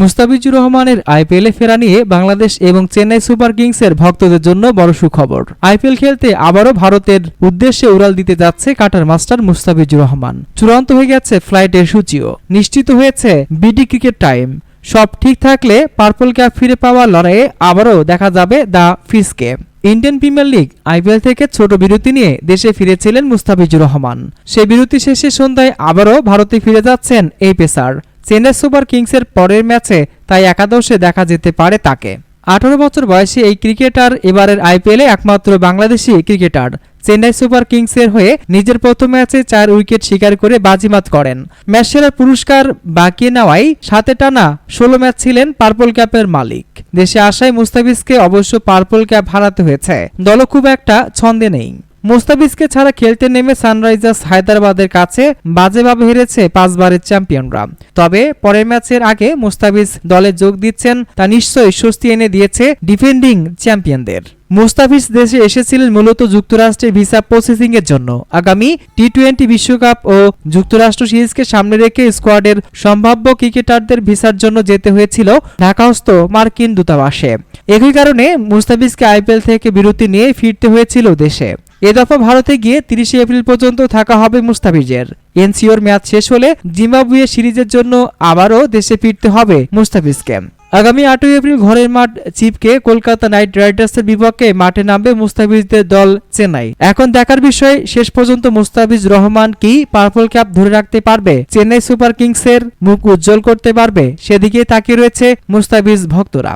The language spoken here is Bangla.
মুস্তাফিজুর রহমানের আইপিএলে ফেরা নিয়ে বাংলাদেশ এবং চেন্নাই সুপার কিংসের ভক্তদের জন্য বড় সুখবর। আইপিএল খেলতে আবারও ভারতের উদ্দেশ্যে উড়াল দিতে যাচ্ছে কাটার মাস্টার মুস্তাফিজুর রহমান। চূড়ান্ত হয়ে গেছে ফ্লাইটের সূচিও। নিশ্চিত হয়েছে বিডি ক্রিকেট টাইম। সব ঠিক থাকলে পার্পল ক্যাপ ফিরে পাওয়ার লড়াইয়ে আবারও দেখা যাবে দ্য ফিসকে। ইন্ডিয়ান প্রিমিয়ার লিগ আইপিএল থেকে ছোট বিরতি নিয়ে দেশে ফিরেছিলেন মুস্তাফিজুর রহমান। সেই বিরতি শেষে সন্ধ্যায় আবারও ভারতে ফিরে যাচ্ছেন এই পেসার। চেন্নাই সুপার কিংসের পরের ম্যাচে তাই একাদশে দেখা যেতে পারে তাকে। আঠারো বছর বয়সী এই ক্রিকেটার এবারের আইপিএলে একমাত্র বাংলাদেশি ক্রিকেটার। চেন্নাই সুপার কিংসের হয়ে নিজের প্রথম ম্যাচে চার উইকেট শিকার করে বাজিমাত করেন। ম্যাচ সেরার পুরস্কার বাকিয়ে নেওয়ায় সাথে টানা ষোলো ম্যাচ ছিলেন পার্পল ক্যাপের মালিক। দেশে আসায় মুস্তাফিজকে অবশ্য পার্পল ক্যাপ হারাতে হয়েছে। দলও খুব একটা ছন্দে নেই। মুস্তাফিজকে ছাড়া খেলতে নেমে সানরাইজার্স হায়দ্রাবাদের কাছে বাজেভাবে হেরেছে পাঁচবারের চ্যাম্পিয়নরা। তবে পরের ম্যাচের আগে মুস্তাফিজ দলে যোগ দিচ্ছেন, তা নিশ্চয়ই স্বস্তি এনে দিয়েছে ডিফেন্ডিং চ্যাম্পিয়নদের। মুস্তাফিজ দেশে এসেছিলেন মূলত যুক্তরাষ্ট্রের ভিসা প্রসেসিং এর জন্য। আগামী টি টোয়েন্টি বিশ্বকাপ ও যুক্তরাষ্ট্র সিরিজকে সামনে রেখে স্কোয়াডের সম্ভাব্য ক্রিকেটারদের ভিসার জন্য যেতে হয়েছিল ঢাকাস্থ মার্কিন দূতাবাসে। একই কারণে মুস্তাফিজকে আইপিএল থেকে বিরতি নিয়ে ফিরতে হয়েছিল দেশে। এ দফা ভারতে গিয়ে তিরিশে এপ্রিল পর্যন্ত থাকা হবে মুস্তাফিজের। এনসিওর ম্যাচ শেষ হলে জিম্বাবুয়ে সিরিজের জন্য আবারও দেশে ফিরতে হবে মুস্তাফিজকে। আগামী আটই এপ্রিল ঘরের মাঠ চিপকে কলকাতা নাইট রাইডার্সের বিপক্ষে মাঠে নামবে মুস্তাফিজদের দল চেন্নাই। এখন দেখার বিষয়, শেষ পর্যন্ত মুস্তাফিজ রহমান কি পার্পল ক্যাপ ধরে রাখতে পারবে? চেন্নাই সুপার কিংসের মুখ উজ্জ্বল করতে পারবে? সেদিকে তাকিয়ে রয়েছে মুস্তাফিজ ভক্তরা।